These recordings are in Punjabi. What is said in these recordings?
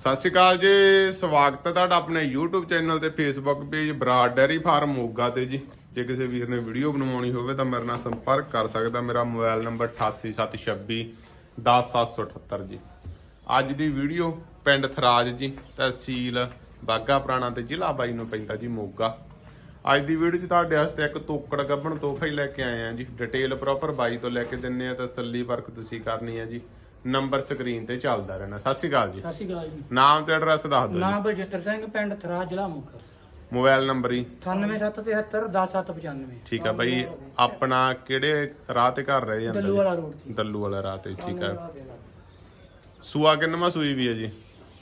ਸਤਿ ਸ਼੍ਰੀ ਅਕਾਲ ਜੀ, ਸਵਾਗਤ ਹੈ ਤੁਹਾਡਾ ਆਪਣੇ YouTube ਚੈਨਲ ਤੇ Facebook page Brar dairy farm Moga ਤੇ ਜੀ। ਜੇ ਕਿਸੇ ਵੀਰ ਨੇ ਵੀਡੀਓ ਬਣਵਾਉਣੀ ਹੋਵੇ ਤਾਂ ਮੇਰੇ ਨਾਲ ਸੰਪਰਕ ਕਰ ਸਕਦਾ ਮੇਰਾ ਮੋਬਾਈਲ ਨੰਬਰ 8876 10778 ਜੀ। ਅੱਜ ਦੀ ਵੀਡੀਓ ਪਿੰਡ ਥਰਾਜ ਜੀ, ਤਹਿਸੀਲ ਬਾਗਾ ਪੁਰਾਣਾ ਤੇ ਜ਼ਿਲ੍ਹਾ ਬਾਈ ਨੂੰ ਪੈਂਦਾ ਜੀ ਮੋਗਾ। ਅੱਜ ਦੀ ਵੀਡੀਓ 'ਚ ਤੁਹਾਡੇ ਵਾਸਤੇ ਇੱਕ ਤੋਕੜ ਗੱਭਣ ਤੋਹਫਾ ਹੀ ਲੈ ਕੇ ਆਏ ਆ ਜੀ। ਡਿਟੇਲ ਪ੍ਰੋਪਰ ਬਾਈ ਤੋਂ ਲੈ ਕੇ ਦਿੰਨੇ ਆ ਤਸੱਲੀ ਵਰਕ ਤੁਸੀਂ ਕਰਨੀ ਹੈ ਜੀ। ਨੰਬਰ ਸਕਰੀਨ ਤੇ ਚੱਲਦਾ ਰਹਿਣਾ ਸਤਿ ਸ਼੍ਰੀ ਅਕਾਲ ਜੀ। ਸਤਿ ਸ਼੍ਰੀ ਅਕਾਲ ਜੀ। ਨਾਮ ਤੇ ਐਡਰੈਸ ਦੱਸ ਦਿਓ ਜੀ। ਨਾਮ ਬਲਜਿੰਦਰ ਸਿੰਘ ਪਿੰਡ ਥਰਾ ਜ਼ਿਲ੍ਹਾ ਮੁਕਤਸਰ। ਮੋਬਾਈਲ ਨੰਬਰ ਹੀ 9773 10795 ਠੀਕ ਆ ਬਾਈ ਆਪਣਾ ਕਿਹੜੇ ਰਾਹ ਤੇ ਘਰ ਰਹੇ ਜਾਂਦਾ ਦੱਲੂ ਜੀ? ਵਾਲਾ ਰੋਡ ਤੇ। ਦੱਲੂ ਵਾਲਾ ਰਾਹ ਤੇ ਠੀਕ ਆ। ਸੂਆ ਕਿੰਨਵਾਂ ਸੂਈ ਵੀ ਹੈ ਜੀ?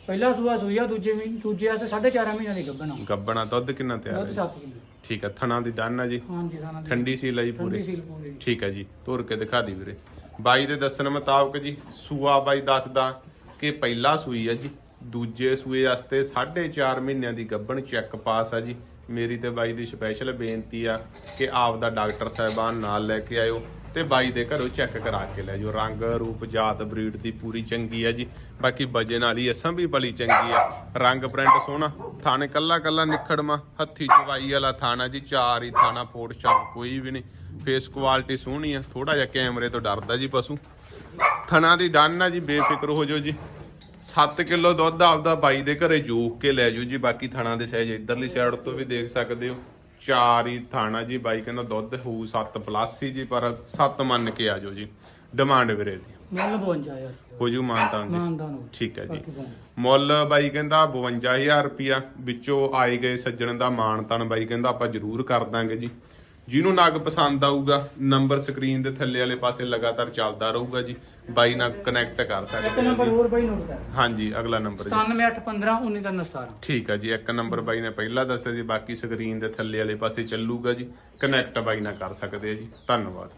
ਪਹਿਲਾ ਸੂਆ ਸੂਈਆ ਦੂਜੇ ਵੀ ਦੂਜੇ ਆਸੇ 4.5 ਮਹੀਨਿਆਂ ਦੀ ਗੱਭਣਾ ਗੱਬਣਾ ਦੁੱਧ ਕਿੰਨਾ ਤਿਆਰ ਦੁੱਧ ਹੈ 7 ਕਿਲੋ। ਠੀਕ ਆ ਥਣਾ ਦੀ ਡਨ ਜੀ? ਹਾਂਜੀ ਸਾਨਾ ਦੀ ਠੰਡੀ ਸੀ ਲਈ ਠੰਡੀ ਪੂਰੀ। ਸੀਲ ਠੀਕ ਹੈ ਜੀ ਤੁਰ ਕੇ ਦਿਖਾ ਦੀ ਵੀਰੇ। ਬਾਈ ਦੇ ਦੱਸਣ ਮੁਤਾਬਕ ਜੀ, ਸੂਆ ਬਾਈ ਦੱਸਦਾ ਕਿ ਪਹਿਲਾ ਸੂਈ ਹੈ ਜੀ, ਦੂਜੇ ਸੂਏ ਵਾਸਤੇ 4.5 ਮਹੀਨਿਆਂ ਦੀ ਗੱਭਣ ਚੈੱਕ ਪਾਸ ਆ ਜੀ। ਮੇਰੀ ਤੇ ਬਾਈ ਦੀ ਸਪੈਸ਼ਲ ਬੇਨਤੀ ਆ ਕਿ ਆਪ ਦਾ ਡਾਕਟਰ ਸਾਹਿਬਾਨ ਨਾਲ ਲੈ ਕੇ ਆਇਓ। ਤੇ ਬਾਈ ਦੇ ਘਰੋਂ ਚੈੱਕ ਕਰਾ ਕੇ ਲੈ ਜਾਓ। ਰੰਗ, ਰੂਪ, ਜਾਤ, ਬਰੀਡ ਦੀ ਪੂਰੀ ਚੰਗੀ ਹੈ ਜੀ। ਬਾਕੀ ਵਜਨ ਵਾਲੀ ਅਸਾਂ ਵੀ ਬਲੀ ਚੰਗੀ ਆ। ਰੰਗ ਪ੍ਰਿੰਟ ਸੋਹਣਾ। ਥਾਣੇ ਕੱਲਾ ਕੱਲਾ ਨਿਖੜਮਾ ਹੱਥੀ ਚਵਾਈ ਵਾਲਾ ਥਾਣਾ ਜੀ। ਚਾਰ ਹੀ ਥਾਣਾ ਫੋਟ ਚੰਕ, ਕੋਈ ਵੀ ਨਹੀਂ। ਫੇਸ ਕੁਆਲਿਟੀ ਸੋਹਣੀ ਆ। ਥੋੜਾ ਜਿਹਾ ਕੈਮਰੇ ਤੋਂ ਡਰਦਾ ਜੀ ਪਸ਼ੂ। ਥਣਾ ਦੀ ਡੰਨ ਆ ਜੀ। ਬੇਫਿਕਰ ਹੋ ਜਾਓ ਜੀ। 7 ਕਿਲੋ ਦੁੱਧ ਆਪਦਾ ਬਾਈ ਦੇ ਘਰੇ ਜੋਕ ਕੇ ਲੈ ਜਾਓ ਜੀ। ਬਾਕੀ ਥਣਾ ਦੇ ਸਾਈਜ਼ ਇਧਰਲੀ ਸਾਈਡ ਤੋਂ ਵੀ ਦੇਖ ਸਕਦੇ ਹੋ। ਚਾਰ ਹੀ ਥਾਣਾ ਜੀ ਬਾਈ ਕਹਿੰਦਾ ਦੁੱਧ ਹੋਊ 7 ਪਲੱਸ ਹੀ ਜੀ ਪਰ 7 ਮੰਨ ਕੇ ਆ ਜਾਓ ਜੀ। ਡਿਮਾਂਡ ਵੀਰੇ ਦੀ। ਮੁੱਲ 52 ਯਾਰ ਹੋ ਜੂ ਮਾਨਤਾਨ ਜੀ। ਮਾਨਦਾਨ ਹੋ ਠੀਕ ਹੈ ਜੀ। ਬਾਕੀ ਪਾਉਣਾ। ਮੁੱਲ ਬਾਈ ਕਹਿੰਦਾ 52000 ਰੁਪਿਆ ਵਿੱਚੋਂ ਆਏ ਗਏ ਸੱਜਣ ਦਾ ਮਾਨਤਨ ਬਾਈ ਕਹਿੰਦਾ ਆਪਾਂ ਜ਼ਰੂਰ ਕਰ ਦਾਂਗੇ ਜੀ। ਜਿਹਨੂੰ ਨਗ ਪਸੰਦ ਆਊਗਾ ਨੰਬਰ ਸਕਰੀਨ ਦੇ ਥੱਲੇ ਵਾਲੇ ਪਾਸੇ ਲਗਾਤਾਰ ਚੱਲਦਾ ਰਹੂਗਾ ਜੀ। ਬਾਈ ਨਾਲ ਕਨੈਕਟ ਕਰ ਇੱਕ ਸਕਦੇ ਹੋ ਨੰਬਰ ਜੀ। ਹੋਰ ਬਈ ਨੋਟ ਕਰ। ਹਾਂਜੀ ਅਗਲਾ ਨੰਬਰ ਜੀ। 9815 1917 ਠੀਕ ਹੈ ਜੀ ਇੱਕ ਨੰਬਰ ਬਾਈ ਨੇ ਪਹਿਲਾਂ ਦੱਸਿਆ ਜੀ ਬਾਕੀ ਸਕਰੀਨ ਦੇ ਥੱਲੇ ਵਾਲੇ ਪਾਸੇ ਚੱਲੂਗਾ ਜੀ। ਕਨੈਕਟ ਬਾਈ ਨਾਲ ਕਰ ਸਕਦੇ ਆ ਜੀ। ਧੰਨਵਾਦ।